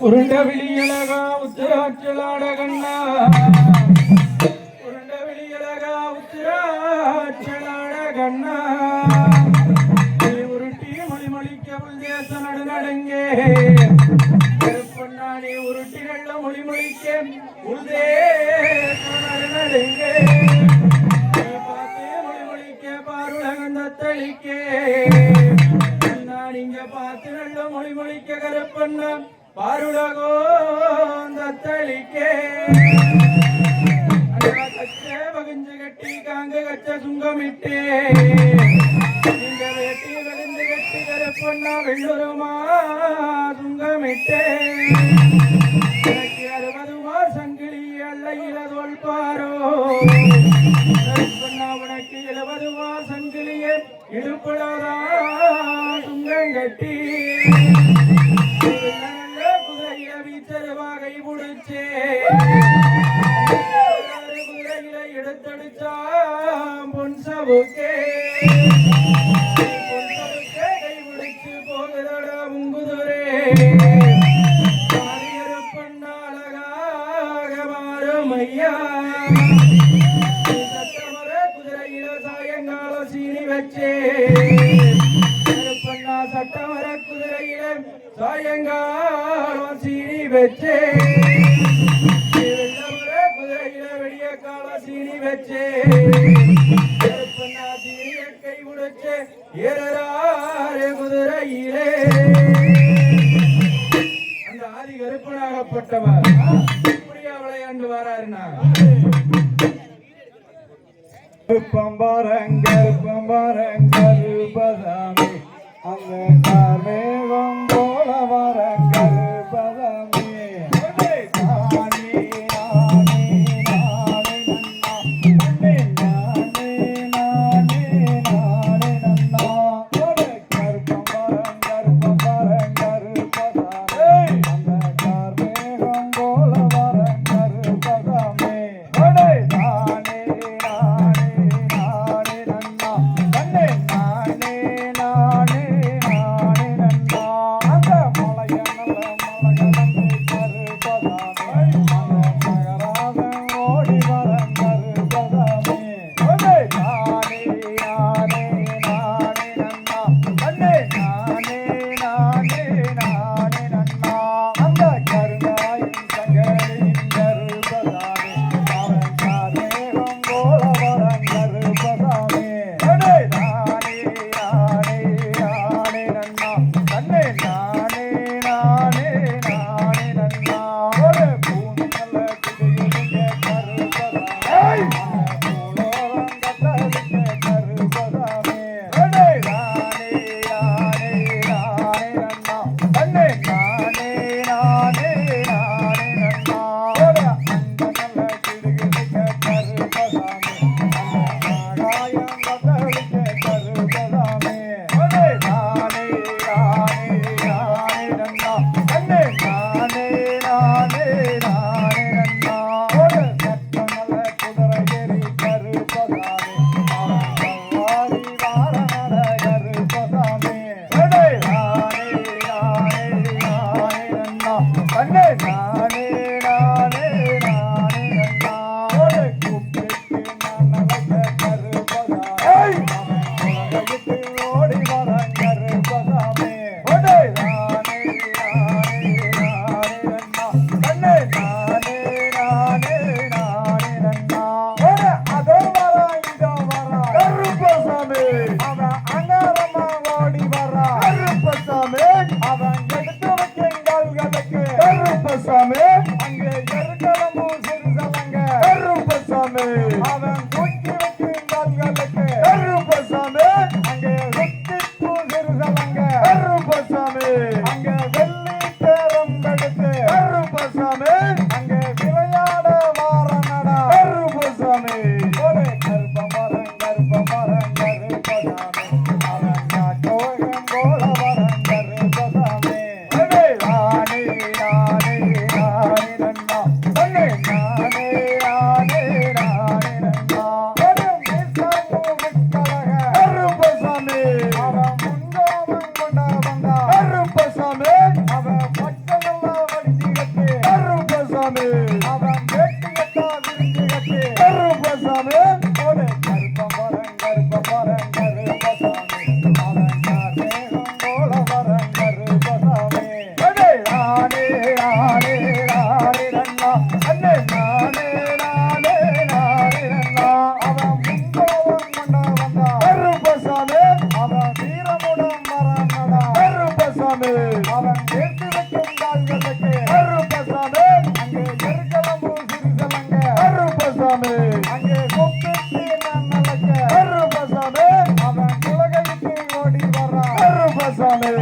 உருண்ட விழியழகா உத்திராட்சலாட கண்ணா. உருண்ட விழியழகா உத்திராட்சலாட கண்ணா. உருட்டி மொழி மொழிக்க உள்தேச நடு நடங்கே பொன்னாடி உருட்டி நல்ல மொழி மொழிக்க உள்தேச நடு நடங்கே பார்த்தே மொழி மொழிக்க பாருலகந்த தளிக்கே நான் இங்க பார்த்து நல்ல மொழி மொழிக்க பாருலகோந்தத்தளிக்கே. கச்சே பகிஞ்சு கட்டி காங்க கச்ச சுங்கமிட்டே. நீங்க வேட்டி பகிஞ்சு கட்டி கரப்பண்ணா சுங்கமிட்டே. சாயங்காலம் சீனி வச்சே குதிரையில வெடிய கால சீனி வச்சே கை உடைச்சே ஏறாறு குதிரையிலே. அந்த ஆதி கருப்பனாகப்பட்டவர் இப்படியா விளையாண்டு வராருனா பம்பரங்கர் பம்பரங்கர் பதாமி அந்த போல வர Bye. கருப்பசாமி அவன் சேர்த்து வைக்கும் கால்களுக்கு கருப்பசாமி அங்கே எருக்கலம் சிறிசலங்க கருப்பசாமி அங்கே கொப்பிட்டு நல்லக்க. கருப்பசாமி அவன் உலகைக்கு ஓடி வர்றான் கருப்பசாமி